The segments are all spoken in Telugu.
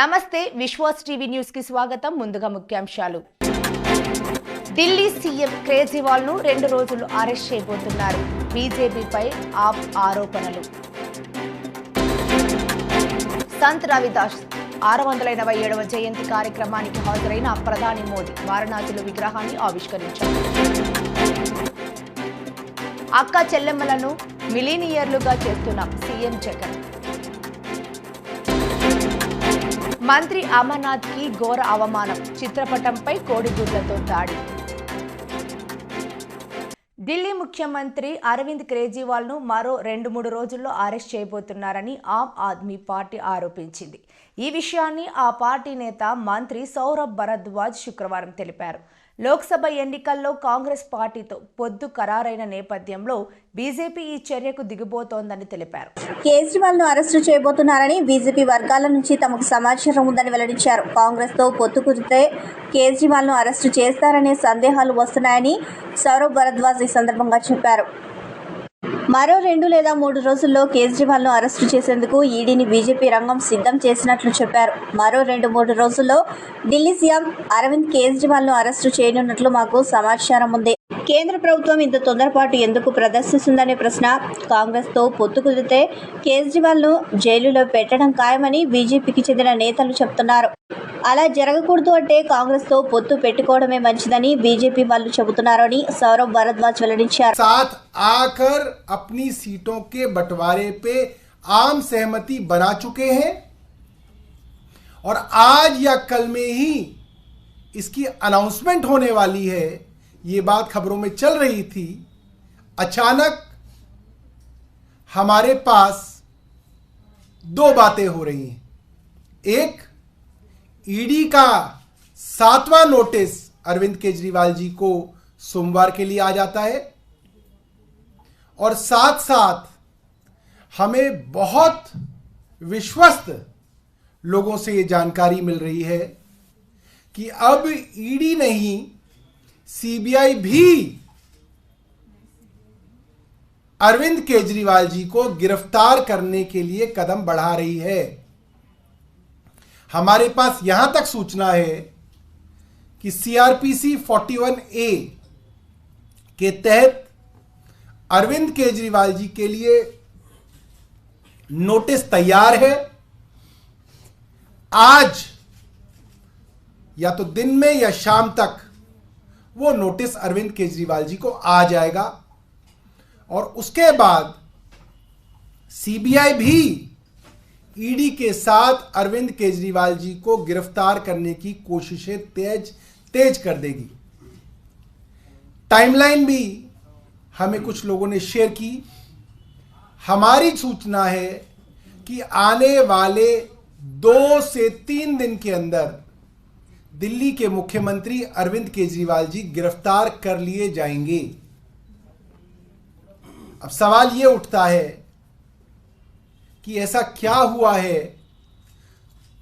నమస్తే విశ్వాస్ టీవీ న్యూస్కి స్వాగతం. ముందుగా ముఖ్యాంశాలు. ఢిల్లీ సీఎం కేజ్రీవాల్ను రెండు రోజులు అరెస్ట్ చేయబోతున్నారు. బీజేపీపై ఆప్ ఆరోపణలు. సంత్ రవిదాస్ ఆరు వందల ఎనభై ఏడవ జయంతి కార్యక్రమానికి హాజరైన ప్రధాని మోదీ వారణాసిలో విగ్రహాన్ని ఆవిష్కరించారు. అక్క చెల్లెమ్మలను మిలీనియర్లుగా చేస్తున్నాం సీఎం జగన్. మంత్రి అమర్నాథ్కి ఘోర అవమానం. చిత్రపటంపై కోడిగుడ్లతో దాడి. ఢిల్లీ ముఖ్యమంత్రి అరవింద్ కేజ్రీవాల్ను మరో రెండు మూడు రోజుల్లో అరెస్ట్ చేయబోతున్నారని ఆమ్ ఆద్మీ పార్టీ ఆరోపించింది. ఈ విషయాన్ని ఆ పార్టీ నేత మంత్రి సౌరభ్ భరద్వాజ్ శుక్రవారం తెలిపారు. లోక్సభ ఎన్నికల్లో కాంగ్రెస్ పార్టీతో పొద్దు ఖరారైన నేపథ్యంలో బీజేపీ ఈ చర్యకు దిగిపోతోందని తెలిపారు. కేజ్రీవాల్ను అరెస్టు చేయబోతున్నారని బీజేపీ వర్గాల నుంచి తమకు సమాచారం ఉందని వెల్లడించారు. కాంగ్రెస్తో పొత్తు కుదిరితే కేజ్రీవాల్ను అరెస్టు చేస్తారనే సందేహాలు వస్తున్నాయని సౌరవ్ భరద్వాజ్ ఈ సందర్భంగా చెప్పారు. మరో రెండు లేదా మూడు రోజుల్లో కేజ్రీవాల్ను అరెస్టు చేసేందుకు ఈడీని బీజేపీ రంగం సిద్ధం చేసినట్లు చెప్పారు. మరో రెండు మూడు రోజుల్లో ఢిల్లీ సీఎం అరవింద్ కేజ్రీవాల్ను అరెస్టు చేయనున్నట్లు మాకు సమాచారం ఉంది. కేంద్ర ప్రభుత్వం ఇంత తొందరపాటు ఎందుకు ప్రదర్శిస్తుందనే ప్రశ్న కాంగ్రెస్ తో పొత్తు కుదిరితే కేజ్రీవాల్ ను జైలులో పెట్టడం ఖాయమని బీజేపీకి చెందిన నేతలు చెబుతున్నారు అలా జరగకూడదు అంటే కాంగ్రెస్ తో పొత్తు పెట్టుకోవడమే మంచిదని బీజేపీ వాళ్ళు చెబుతున్నారని సౌరవ్ భరద్వాజ్ వెల్లడించారు साथ आकर अपनी सीटों के बंटवारे पे आम सहमति बना चुके हैं और आज या कल में ही इसकी अनाउंसमेंट होने वाली है ये बात खबरों में चल रही थी, अचानक हमारे पास दो बातें हो रही हैं। एक ईडी का सातवां नोटिस अरविंद केजरीवाल जी को सोमवार के लिए आ जाता है। और साथ साथ हमें बहुत विश्वस्त लोगों से ये जानकारी मिल रही है कि अब ईडी नहीं सीबीआई भी अरविंद केजरीवाल जी को गिरफ़्तार करने के लिए कदम बढ़ा रही है। हमारे पास यहाँ तक सूचना है कि सीआरपीसी 41 ए के तहत अरविंद केजरीवाल जी के लिए नोटिस तैयार है। आज या तो दिन में या शाम तक वो नोटिस अरविंद केजरीवाल जी को आ जाएगा। और उसके बाद सीबीआई भी ईडी के साथ अरविंद केजरीवाल जी को गिरफ़्तार करने की कोशिशें तेज तेज कर देगी। टाइमलाइन भी हमें कुछ लोगों ने शेयर की। हमारी सूचना है कि आने वाले दो से तीन दिन के अंदर दिल्ली के मुख्यमंत्री अरविंद केजरीवाल जी गिरफ़्तार कर लिए जाएँगे। अब सवाल यह उठता है कि ऐसा क्या हुआ है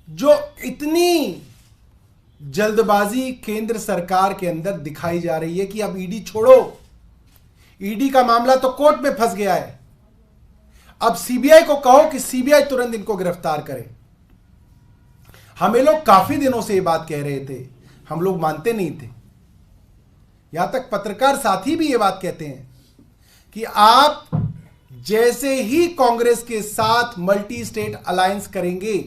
जो इतनी जल्दबाजी केंद्र सरकार के अंदर दिखाई जा रही है कि अब ईडी छोड़ो। ईडी का मामला तो कोर्ट में फंस गया है। अब सीबीआई को कहो कि सीबीआई तुरंत इनको गिरफ़्तार करे। हमें लोग काफी दिनों से ये बात कह रहे थे हम लोग मानते नहीं थे यहां तक पत्रकार साथी भी ये बात कहते हैं कि आप जैसे ही कांग्रेस के साथ मल्टी स्टेट अलायंस करेंगे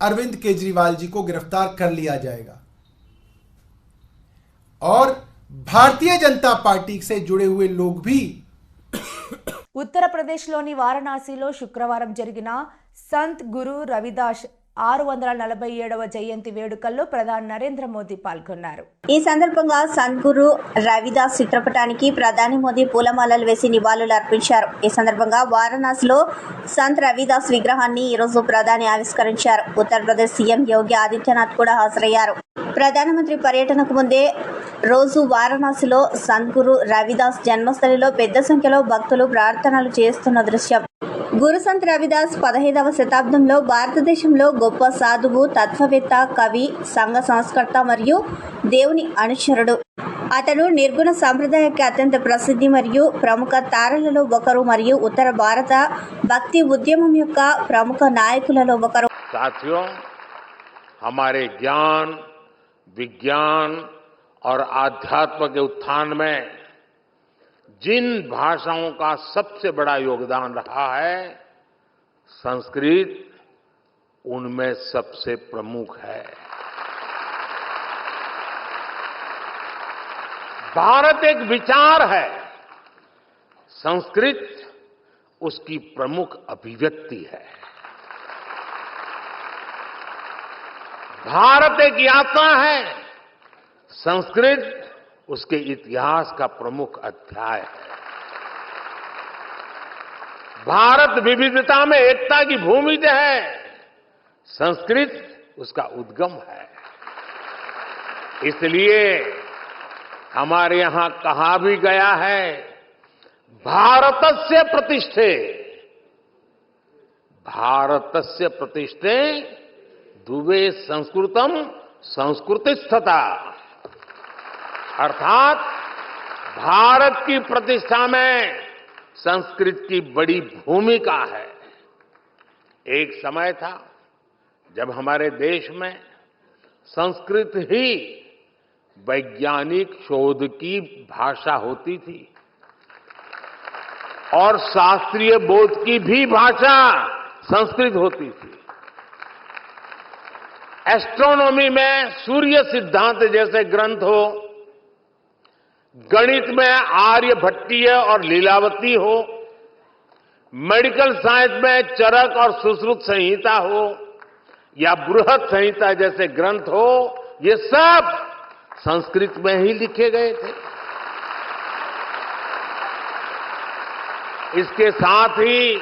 अरविंद केजरीवाल जी को गिरफ्तार कर लिया जाएगा और भारतीय जनता पार्टी से जुड़े हुए लोग भी ఉత్తరప్రదేశ్లోని వారణాసిలో శుక్రవారం జరిగిన సంత్ గురు రవిదాస్ ఆరు వందల నలభై ఏడవ జయంతి వేడుకల్లో ప్రధాని నరేంద్ర మోదీ పాల్గొన్నారు. ఈ సందర్భంగా సద్గురు రవిదాస్ చిత్రపటానికి ప్రధాని మోదీ పూలమాలలు వేసి నివాళులు అర్పించారు. ఈ సందర్భంగా వారణాసిలో సంత్ రవిదాస్ విగ్రహాన్ని ఈరోజు ప్రధాని ఆవిష్కరించారు. ఉత్తరప్రదేశ్ సీఎం యోగి ఆదిత్యనాథ్ కూడా హాజరయ్యారు. ప్రధానమంత్రి పర్యటనకు ముందే రోజు వారణాసిలో సద్గురు రవిదాస్ జన్మస్థలిలో పెద్ద సంఖ్యలో భక్తులు ప్రార్థనలు చేస్తున్న దృశ్యం. గురు సంత్ రవిదాస్ పదహైదవ శతాబ్దంలో భారతదేశంలో గొప్ప సాధువు తత్వవేత్త కవి సంఘ సంస్కర్త మరియు దేవుని అనుచరుడు అతడు నిర్గుణ సాంప్రదాయకి అత్యంత ప్రసిద్ధి మరియు ప్రముఖ తారలలో ఒకరు మరియు ఉత్తర భారత భక్తి ఉద్యమం యొక్క ప్రముఖ నాయకులలో ఒకరు साथियों हमारे ज्ञान विज्ञान और आध्यात्म के उत्थान में जिन भाषाओं का सबसे बड़ा योगदान रहा है, संस्कृत उनमें सबसे प्रमुख है। भारत एक विचार है। संस्कृत उसकी प्रमुख अभिव्यक्ति है। भारत एक यात्रा है। संस्कृत उसके इतिहास का प्रमुख अध्याय है। भारत विविधता में एकता की भूमि है। संस्कृत उसका उद्गम है। इसलिए हमारे यहाँ कहा भी गया है, भारत से प्रतिष्ठे, भारत से प्रतिष्ठे दुबे संस्कृतम संस्कृतिस्थता। अर्थात भारत की प्रतिष्ठा में संस्कृत की बड़ी भूमिका है। एक समय था जब हमारे देश में संस्कृत ही वैज्ञानिक शोध की भाषा होती थी और शास्त्रीय बोध की भी भाषा संस्कृत होती थी। एस्ट्रोनॉमी में सूर्य सिद्धांत जैसे ग्रंथ हो गणित में आर्यभट्टीय और लीलावती हो, मेडिकल साइंस में चरक और सुश्रुत संहिता हो, या बृहद संहिता जैसे ग्रंथ हो, ये सब संस्कृत में ही लिखे गए थे। इसके साथ ही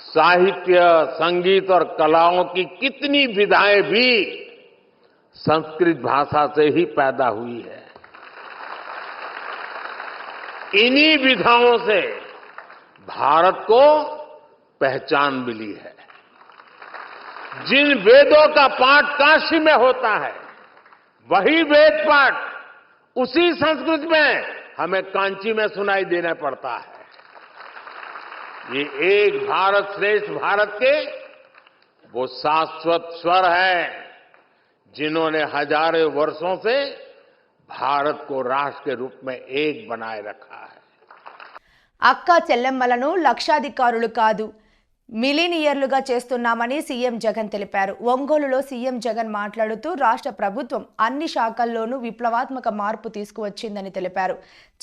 साहित्य, संगीत और कलाओं की कितनी विधाएँ भी संस्कृत भाषा से ही पैदा हुई है। इन्हीं विधाओं से भारत को पहचान मिली है। जिन वेदों का पाठ काशी में होता है, वही वेद पाठ उसी संस्कृत में हमें कांची में सुनाई देना पड़ता है। ये एक भारत श्रेष्ठ भारत के वो शाश्वत स्वर है, जिन्होंने हज़ारों वर्षों से भारत को राष्ट्र के रूप में एक बनाए रखा है అక్క చెల్లెమ్మలను లక్షాధికారులు కాదు మిలీనియర్లుగా చేస్తున్నామని సీఎం జగన్ తెలిపారు. ఒంగోలులో సీఎం జగన్ మాట్లాడుతూ రాష్ట్ర ప్రభుత్వం అన్ని శాఖల్లోనూ విప్లవాత్మక మార్పు తీసుకువచ్చిందని తెలిపారు.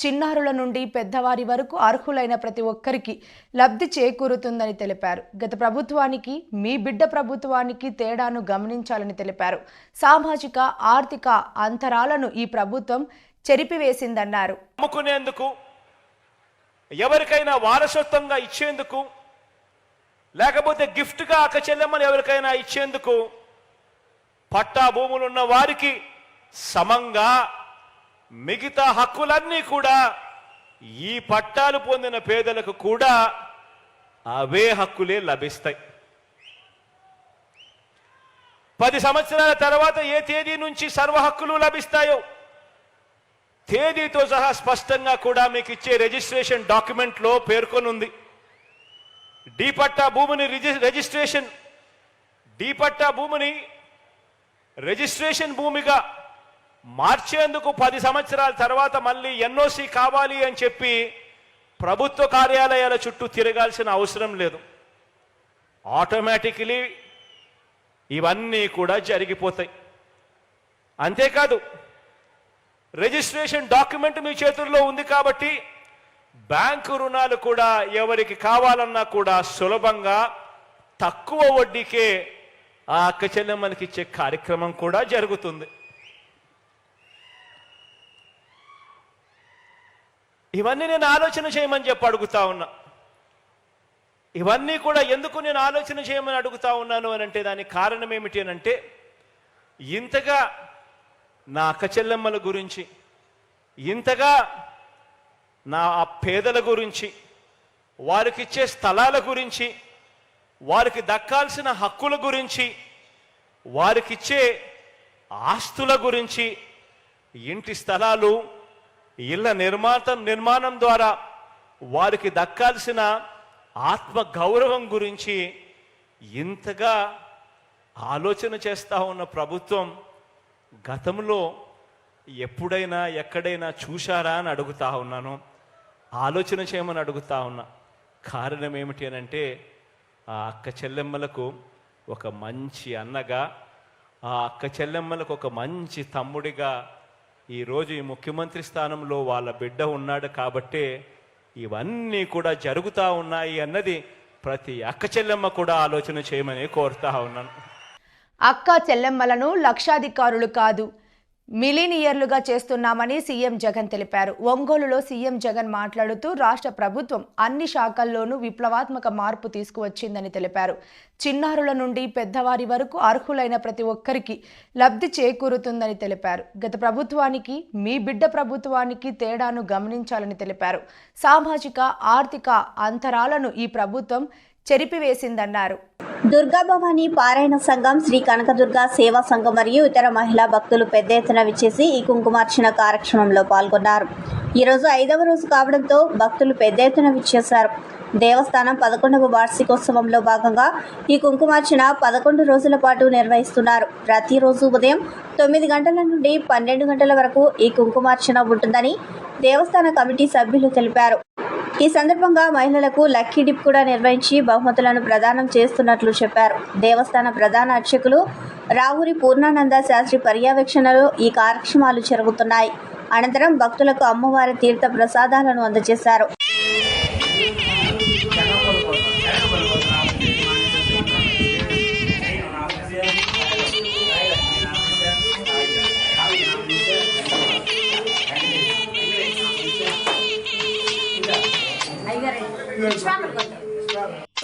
చిన్నారుల నుండి పెద్దవారి వరకు అర్హులైన ప్రతి ఒక్కరికి లబ్ధి చేకూరుతుందని తెలిపారు. గత ప్రభుత్వానికి మీ బిడ్డ ప్రభుత్వానికి తేడాను గమనించాలని తెలిపారు. సామాజిక ఆర్థిక అంతరాలను ఈ ప్రభుత్వం చెరిపివేసిందన్నారు. ఎవరికైనా వారసత్వంగా ఇచ్చేందుకు లేకపోతే గిఫ్ట్గా అక్క చెల్లెమ్మని ఎవరికైనా ఇచ్చేందుకు పట్టా భూములున్న వారికి సమంగా మిగతా హక్కులన్నీ కూడా ఈ పట్టాలు పొందిన పేదలకు కూడా అవే హక్కులే లభిస్తాయి. పది సంవత్సరాల తర్వాత ఏ తేదీ నుంచి సర్వ హక్కులు లభిస్తాయో తేదీతో సహా స్పష్టంగా కూడా మీకు ఇచ్చే రిజిస్ట్రేషన్ డాక్యుమెంట్లో పేర్కొనుంది. ఉంది డి పట్టా భూమిని రిజిస్ట్రేషన్ డి పట్టా భూమిని రిజిస్ట్రేషన్ భూమిగా మార్చేందుకు పది సంవత్సరాల తర్వాత మళ్ళీ ఎన్ఓసి కావాలి అని చెప్పి ప్రభుత్వ కార్యాలయాల చుట్టూ తిరగాల్సిన అవసరం లేదు. ఆటోమేటికలీ ఇవన్నీ కూడా జరిగిపోతాయి. అంతేకాదు రిజిస్ట్రేషన్ డాక్యుమెంట్ మీ చేతుల్లో ఉంది కాబట్టి బ్యాంకు రుణాలు కూడా ఎవరికి కావాలన్నా కూడా సులభంగా తక్కువ వడ్డీకే ఆ అక్క చెల్లెమ్మలకి ఇచ్చే కార్యక్రమం కూడా జరుగుతుంది. ఇవన్నీ నేను ఆలోచన చేయమని చెప్పి అడుగుతా ఉన్నా. ఇవన్నీ కూడా ఎందుకు నేను ఆలోచన చేయమని అడుగుతా ఉన్నాను అని అంటే దానికి కారణం ఏమిటి అని అంటే ఇంతగా నా అక్క చెల్లెమ్మల గురించి ఇంతగా నా ఆ పేదల గురించి వారికి ఇచ్చే స్థలాల గురించి వారికి దక్కాల్సిన హక్కుల గురించి వారికి ఇచ్చే ఆస్తుల గురించి ఇంటి స్థలాలు ఇళ్ళ నిర్మాత నిర్మాణం ద్వారా వారికి దక్కాల్సిన ఆత్మ గౌరవం గురించి ఇంతగా ఆలోచన చేస్తూ ఉన్న ప్రభుత్వం గతంలో ఎప్పుడైనా ఎక్కడైనా చూశారా అని అడుగుతా ఉన్నాను. ఆలోచన చేయమని అడుగుతా ఉన్నా. కారణం ఏమిటి అని అంటే ఆ అక్క చెల్లెమ్మలకు ఒక మంచి అన్నగా ఆ అక్క చెల్లెమ్మలకు ఒక మంచి తమ్ముడిగా ఈరోజు ఈ ముఖ్యమంత్రి స్థానంలో వాళ్ళ బిడ్డ ఉన్నాడు కాబట్టే ఇవన్నీ కూడా జరుగుతూ ఉన్నాయి అన్నది ప్రతి అక్క చెల్లెమ్మ కూడా ఆలోచన చేయమని కోరుతా ఉన్నాను. అక్క చెల్లెమ్మలను లక్షాధికారులు కాదు మిలీనియర్లుగా చేస్తున్నామని సీఎం జగన్ తెలిపారు. ఒంగోలులో సీఎం జగన్ మాట్లాడుతూ రాష్ట్ర ప్రభుత్వం అన్ని శాఖల్లోనూ విప్లవాత్మక మార్పు తీసుకువచ్చిందని తెలిపారు. చిన్నారుల నుండి పెద్దవారి వరకు అర్హులైన ప్రతి ఒక్కరికి లబ్ధి చేకూరుతుందని తెలిపారు. గత ప్రభుత్వానికి మీ బిడ్డ ప్రభుత్వానికి తేడాను గమనించాలని తెలిపారు. సామాజిక ఆర్థిక అంతరాలను ఈ ప్రభుత్వం చెరిపివేసిందన్నారు. దుర్గాభవాని పారాయణ సంఘం శ్రీ కనకదుర్గ సేవా సంఘం మరియు ఇతర మహిళా భక్తులు పెద్ద ఎత్తున విచ్చేసి ఈ కుంకుమార్చన కార్యక్రమంలో పాల్గొన్నారు. ఈరోజు ఐదవ రోజు కావడంతో భక్తులు పెద్ద ఎత్తున విచ్చేశారు. దేవస్థానం పదకొండవ వార్షికోత్సవంలో భాగంగా ఈ కుంకుమార్చన పదకొండు రోజుల పాటు నిర్వహిస్తున్నారు. ప్రతిరోజు ఉదయం తొమ్మిది గంటల నుండి పన్నెండు గంటల వరకు ఈ కుంకుమార్చన ఉంటుందని దేవస్థాన కమిటీ సభ్యులు తెలిపారు. ఈ సందర్భంగా మహిళలకు లక్కీ డిప్ కూడా నిర్వహించి బహుమతులను ప్రదానం చేస్తున్నట్లు చెప్పారు. దేవస్థాన ప్రధాన అర్చకులు రాహురి పూర్ణానంద శాస్త్రి పర్యవేక్షణలో ఈ కార్యక్రమాలు జరుగుతున్నాయి. అనంతరం భక్తులకు అమ్మవారి తీర్థ ప్రసాదాలను అందజేశారు.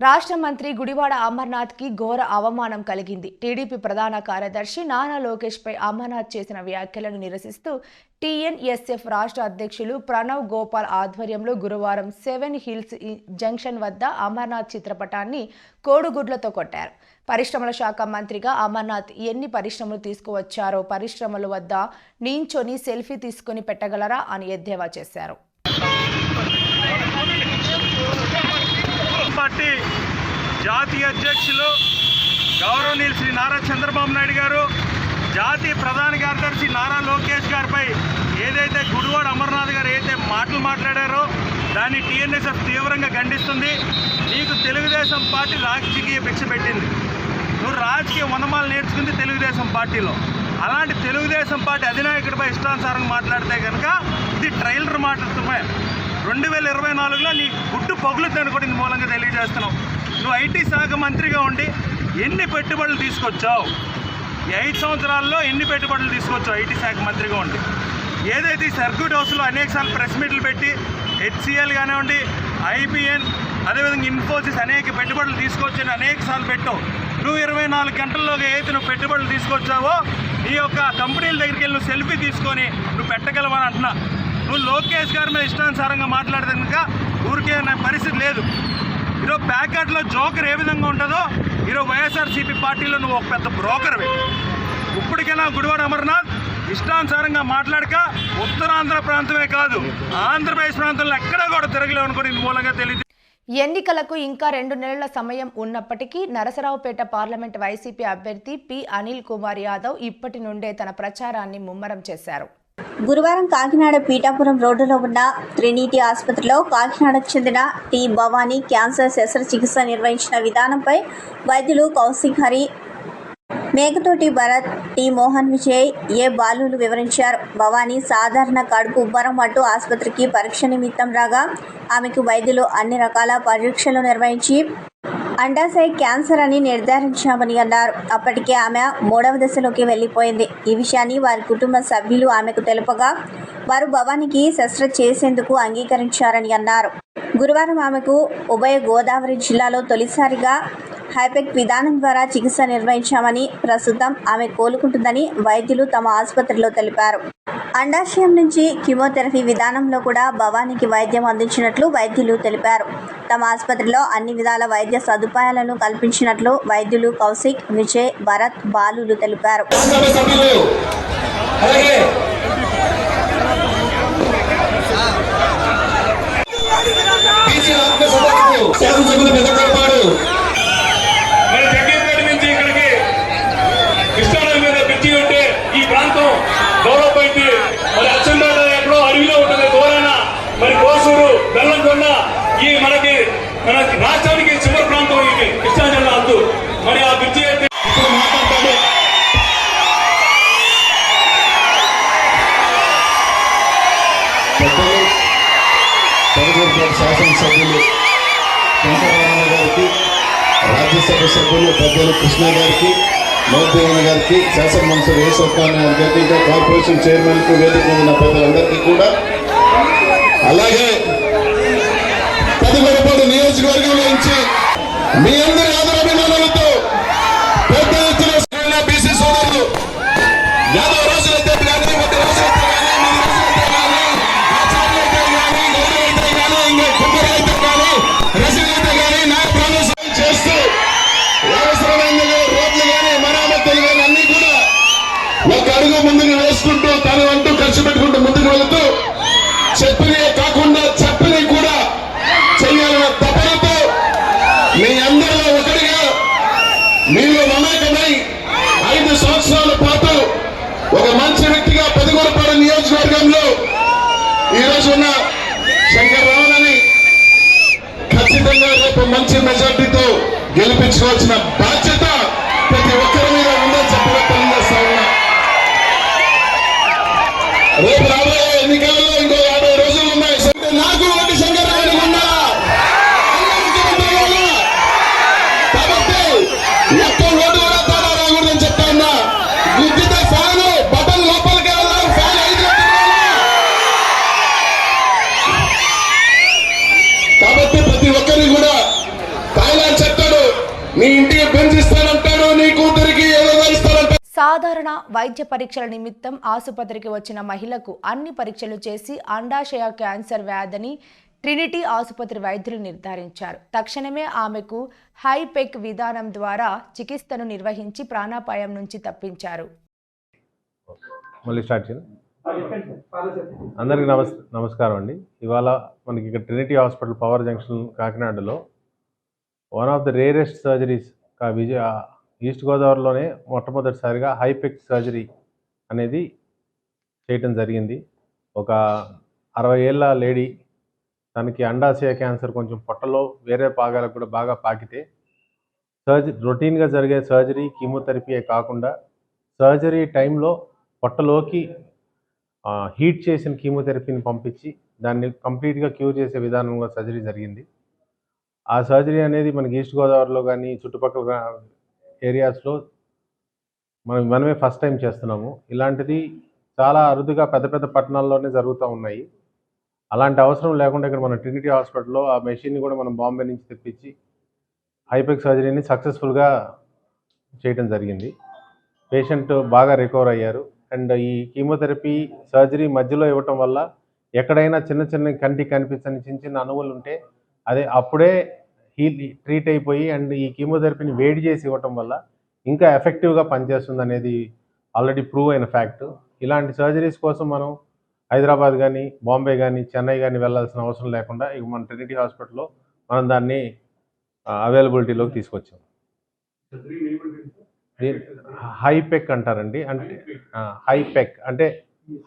రాష్ట్ర మంత్రి గుడివాడ అమర్నాథ్కి ఘోర అవమానం కలిగింది. టీడీపీ ప్రధాన కార్యదర్శి నారా లోకేష్పై అమర్నాథ్ చేసిన వ్యాఖ్యలను నిరసిస్తూ టీఎన్ఎస్ఎఫ్ రాష్ట్ర అధ్యక్షులు ప్రణవ్ గోపాల్ ఆధ్వర్యంలో గురువారం సెవెన్ హిల్స్ జంక్షన్ వద్ద అమర్నాథ్ చిత్రపటాన్ని కోడుగుడ్లతో కొట్టారు. పరిశ్రమల శాఖ మంత్రిగా అమర్నాథ్ ఎన్ని పరిశ్రమలు తీసుకువచ్చారో పరిశ్రమల వద్ద నించొని సెల్ఫీ తీసుకొని పెట్టగలరా అని ఎద్దేవా చేశారు. పార్టీ జాతీయ అధ్యక్షులు గౌరవనీయులు శ్రీ నారా చంద్రబాబు నాయుడు గారు జాతీయ ప్రధాన కార్యదర్శి నారా లోకేష్ గారిపై ఏదైతే గుడివాడ అమర్నాథ్ గారు ఏదైతే మాటలు మాట్లాడారో దాన్ని టీఎన్ఎస్ఎఫ్ తీవ్రంగా ఖండిస్తుంది. నీకు తెలుగుదేశం పార్టీ రాజకీయ భిక్ష పెట్టింది. నువ్వు రాజకీయ వనమాలు నేర్చుకుంది తెలుగుదేశం పార్టీలో. అలాంటి తెలుగుదేశం పార్టీ అధినాయకుడిపై ఇష్టానుసారంగా మాట్లాడితే కనుక ఇది ట్రైలర్ మాట్లాడుతున్నాయి. రెండు వేల ఇరవై నాలుగులో నీ గుడ్డు పగులుద్దని కూడా ఇది మూలంగా తెలియజేస్తున్నావు. నువ్వు ఐటీ శాఖ మంత్రిగా ఉండి ఎన్ని పెట్టుబడులు తీసుకొచ్చావు? ఈ ఐదు సంవత్సరాల్లో ఎన్ని పెట్టుబడులు తీసుకొచ్చావు ఐటీ శాఖ మంత్రిగా ఉండి? ఏదైతే ఈ సర్క్యూట్ హౌస్లో అనేక సార్లు ప్రెస్ మీట్లు పెట్టి హెచ్సిఎల్ కానివ్వండి ఐబిఎన్ అదేవిధంగా ఇన్ఫోసిస్ అనేక పెట్టుబడులు తీసుకొచ్చి అనేక సార్లు పెట్టావు. నువ్వు ఇరవై నాలుగు గంటల్లోగా ఏదైతే నువ్వు పెట్టుబడులు తీసుకొచ్చావో నీ యొక్క కంపెనీల దగ్గరికి వెళ్ళి నువ్వు సెల్ఫీ తీసుకొని నువ్వు పెట్టగలవని అంటున్నా. నువ్వు లోకేష్ గారి మీద ఇష్టానుసారంగా మాట్లాడితే కనుక ఊరికే నా పరిస్థితి లేదు. ఈరోజు ప్యాకెట్లో జోకర్ ఏ విధంగా ఉంటుందో ఈరోజు వైఎస్ఆర్సీపీ పార్టీలో నువ్వు ఒక పెద్ద బ్రోకర్వి. ఇప్పటికైనా గుడివాడ అమర్నాథ్ ఇష్టానుసారంగా మాట్లాడక ఉత్తరాంధ్ర ప్రాంతమే కాదు ఆంధ్రప్రదేశ్ ప్రాంతంలో ఎక్కడా కూడా తిరగలేవు అనుకుని మూలంగా తెలియదు ఎన్నికలకు ఇంకా రెండు నెలల సమయం ఉన్నప్పటికీ నరసరావుపేట పార్లమెంట్ వైసీపీ అభ్యర్థి పి అనిల్ కుమార్ యాదవ్ ఇప్పటి నుండే తన ప్రచారాన్ని ముమ్మరం చేశారు. గురువారం కాకినాడ పీఠాపురం రోడ్డులో ఉన్న త్రినీటి ఆసుపత్రిలో కాకినాడకు చెందిన టి భవానీ క్యాన్సర్ శస్త్రచికిత్స నిర్వహించిన విధానంపై వైద్యులు కౌశిక్ హరి మేకతోటి భరత్ టి మోహన్ విజయ్ ఏ బాలులు వివరించారు? భవానీ సాధారణ కడుపు ఉబ్బరం అంటూ ఆసుపత్రికి పరీక్ష నిమిత్తం రాగా ఆమెకు వైద్యులు అన్ని రకాల పరీక్షలు నిర్వహించి అండాశయ క్యాన్సర్ అని నిర్ధారించామని అన్నారు. అప్పటికే ఆమె మూడవ దశలోకి వెళ్ళిపోయింది. ఈ విషయాన్ని వారి కుటుంబ సభ్యులు ఆమెకు తెలుపగా వారు భవానికి శస్త్ర చేసేందుకు అంగీకరించారని అన్నారు. గురువారం ఆమెకు ఉభయ గోదావరి జిల్లాలో తొలిసారిగా హైపెక్ విధానం ద్వారా చికిత్స నిర్వహించామని ప్రస్తుతం ఆమె కోలుకుంటుందని వైద్యులు తమ ఆసుపత్రిలో తెలిపారు. అండాశయం నుంచి కిమోథెరపీ విధానంలో కూడా భవానికి వైద్యం అందించినట్లు వైద్యులు తెలిపారు. తమ ఆసుపత్రిలో అన్ని విధాల వైద్య సదుపాయాలను కల్పించినట్లు వైద్యులు కౌశిక్ విజయ్ భరత్ బాలులు తెలిపారు. అలాగే బీసీ ఆత్మ సభకు శాసనసభ్యులు పెద్దపాడు మరి జగ్గేపేట నుంచి ఇక్కడికి కృష్ణానది మీద బ్రిడ్జి ఉంటే ఈ ప్రాంతం డెవలప్ అయింది మరి అచ్చంపేట ఎక్కడో అడవిలో ఉంటుంది దూరాన మరి కోసూరు బెల్లంకొండ ఈ మనకి మన రాష్ట్రానికి చివరి ప్రాంతం ఇది కృష్ణా జిల్లా అందు మరి ఆ బ్రిడ్జి అయితే ఇప్పుడు మాట్లాడతాడు. శాసనసభ్యులు శంకరరామయ్య గారికి రాజ్యసభ సభ్యులు పెద్దలు కృష్ణ గారికి మోదీవన్ గారికి శాసన మంత్రి ఏ సత్యనారాయణ గారికి ఇంకా కార్పొరేషన్ చైర్మన్కు వేదిక ఉన్న పెద్దలందరికీ కూడా. అలాగే మీ అందరి ఆదరాభిమానాలతో గెలిపించుకోవాల్సిన బాధ్యత ప్రతి ఒక్కరి మీద ఉందని చెప్పడం తెలియజేస్తా ఉన్నా రేపు రాబోయే ఎన్నికల్లో ఇంకో యాభై రోజులు ఉన్నాయి. వైద్య పరీక్షల నిమిత్తం ఆసుపత్రికి వచ్చిన మహిళకు అన్ని పరీక్షలు చేసి అండాశయ క్యాన్సర్ వ్యాధిని ట్రినిటీ ఆసుపత్రి వైద్యులు నిర్ధారించారు. తక్షణమే ఆమెకు హైపెక్ విధానం ద్వారా చికిత్సను నిర్వహించి ప్రాణాపాయం నుంచి తప్పించారు. అందరికీ నమస్ నమస్కారం అండి. ఇవాళ మనకి ఇక్కడ ట్రినిటీ హాస్పిటల్ పవర్ జంక్షన్ కాకినాడలో one of the rarest surgeries Vijaya east గోదావరిలోనే మొట్టమొదటిసారిగా హైపెక్ సర్జరీ అనేది చేయటం జరిగింది. ఒక అరవై ఏళ్ళ లేడీ తనకి అండాశయ క్యాన్సర్ కొంచెం పొట్టలో వేరే భాగాలకు కూడా బాగా పాకితే సర్జరీ రొటీన్గా జరిగే సర్జరీ కీమోథెరపీ కాకుండా సర్జరీ టైంలో పొట్టలోకి హీట్ చేసిన కీమోథెరపీని పంపించి దాన్ని కంప్లీట్గా క్యూర్ చేసే విధానంగా సర్జరీ జరిగింది. ఆ సర్జరీ అనేది మనకి ఈస్ట్ గోదావరిలో కానీ చుట్టుపక్కల ఏరియాస్లో మనం మనమే ఫస్ట్ టైం చేస్తున్నాము. ఇలాంటిది చాలా అరుదుగా పెద్ద పెద్ద పట్టణాల్లోనే జరుగుతూ ఉన్నాయి. అలాంటి అవసరం లేకుండా ఇక్కడ మన ట్రినిటీ హాస్పిటల్లో ఆ మెషిన్ని కూడా మనం బాంబే నుంచి తెప్పించి హైపెక్ సర్జరీని సక్సెస్ఫుల్గా చేయడం జరిగింది. పేషెంట్ బాగా రికవర్ అయ్యారు. అండ్ ఈ కీమోథెరపీ సర్జరీ మధ్యలో ఇవ్వటం వల్ల ఎక్కడైనా చిన్న చిన్న కంటికి కనిపించని చిన్న చిన్న అణువులు ఉంటే అదే అప్పుడే హీల్ ట్రీట్ అయిపోయి అండ్ ఈ కీమోథెరపీని వేడి చేసి ఇవ్వటం వల్ల ఇంకా ఎఫెక్టివ్గా పనిచేస్తుంది అనేది ఆల్రెడీ ప్రూవ్ అయిన ఫ్యాక్ట్. ఇలాంటి సర్జరీస్ కోసం మనం హైదరాబాద్ కానీ బాంబే కానీ చెన్నై కానీ వెళ్ళాల్సిన అవసరం లేకుండా ఇక మన ట్రినిటీ హాస్పిటల్లో మనం దాన్ని అవైలబిలిటీలోకి తీసుకొచ్చాం. హైపెక్ అంటారండి. అంటే హైపెక్ అంటే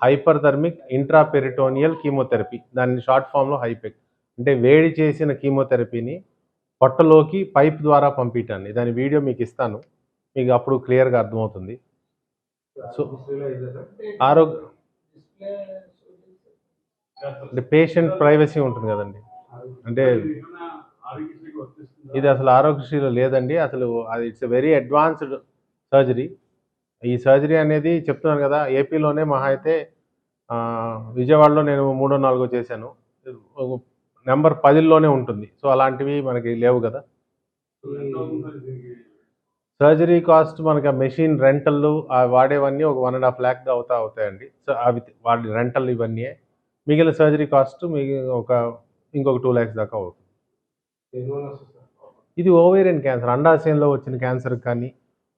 హైపర్థర్మిక్ ఇంట్రాపెరిటోనియల్ కీమోథెరపీ. దాన్ని షార్ట్ ఫామ్లో హైపెక్ అంటే వేడి చేసిన కీమోథెరపీని పొట్టలోకి పైప్ ద్వారా పంపించండి దాని వీడియో మీకు ఇస్తాను. మీకు అప్పుడు క్లియర్గా అర్థమవుతుంది. సో ఆరోగ్య అంటే పేషెంట్ ప్రైవసీ ఉంటుంది కదండి. అంటే ఇది అసలు ఆరోగ్యశ్రీలో లేదండి. అసలు అది ఇట్స్ వెరీ అడ్వాన్స్డ్ సర్జరీ. ఈ సర్జరీ అనేది చెప్తున్నాను కదా ఏపీలోనే మహా అయితే విజయవాడలో నేను మూడో నాలుగో చేశాను. నెంబర్ పదిల్లోనే ఉంటుంది. సో అలాంటివి మనకి లేవు కదా. సర్జరీ కాస్ట్ మనకి మెషిన్ రెంటల్ వాడేవన్నీ ఒక వన్ అండ్ హాఫ్ ల్యాక్ అవుతా అవుతాయండి. సో అవి వాడి రెంటల్ ఇవన్నీ. మిగిలిన సర్జరీ కాస్ట్ మిగి ఒక ఇంకొక టూ ల్యాక్స్ దాకా అవుతుంది. ఇది ఓవేరియన్ క్యాన్సర్. అండాశయంలో వచ్చిన క్యాన్సర్ కానీ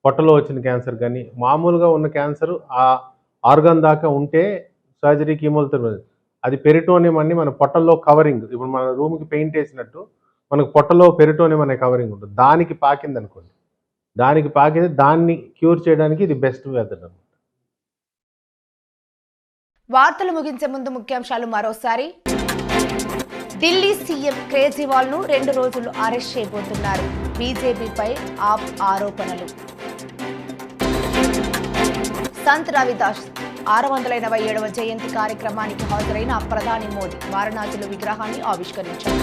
పొట్టలో వచ్చిన క్యాన్సర్ కానీ మామూలుగా ఉన్న క్యాన్సర్ ఆ ఆర్గన్ దాకా ఉంటే సర్జరీ కీమోథెరపీ అది పెరిటోనియం అని మన పొట్టల్లో కవరింగ్ ఇప్పుడు మన రూమ్కి పెయింట్ వేసినట్టు మనకు పొట్టలో పెరిటోనియం అనే కవరింగ్ ఉంటుంది. దానికి పాకింది అనుకోండి దానికి పాకింది దాన్ని క్యూర్ చేయడానికి ఇది బెస్ట్ మెథడ్ అనమాట వార్తలు ముగించే ముందు ముఖ్యాంశాలు మరోసారి. ఢిల్లీ సీఎం కేజ్రీవాల్ను రెండు రోజులు అరెస్ట్ చేయబోతున్నారు. బీజేపీపై ఆప్ ఆరోపణలు. సంత్ రవిదాస్ ఆరు వందల ఎనభై ఏడవ జయంతి కార్యక్రమానికి హాజరైన ప్రధాని మోదీ వారణాసిలో విగ్రహాన్ని ఆవిష్కరించారు.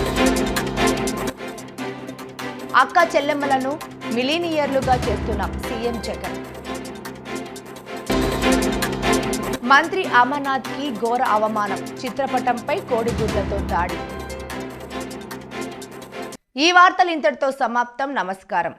అక్క చెల్లెమ్మలను మిలీనియర్లుగా చేస్తున్న సీఎం జగన్. మంత్రి అమర్నాథ్కి ఘోర అవమానం చిత్రపటంపై కోడిగుడ్లతో దాడి. ఈ వార్తలు ఇంతటితో సమాప్తం. నమస్కారం.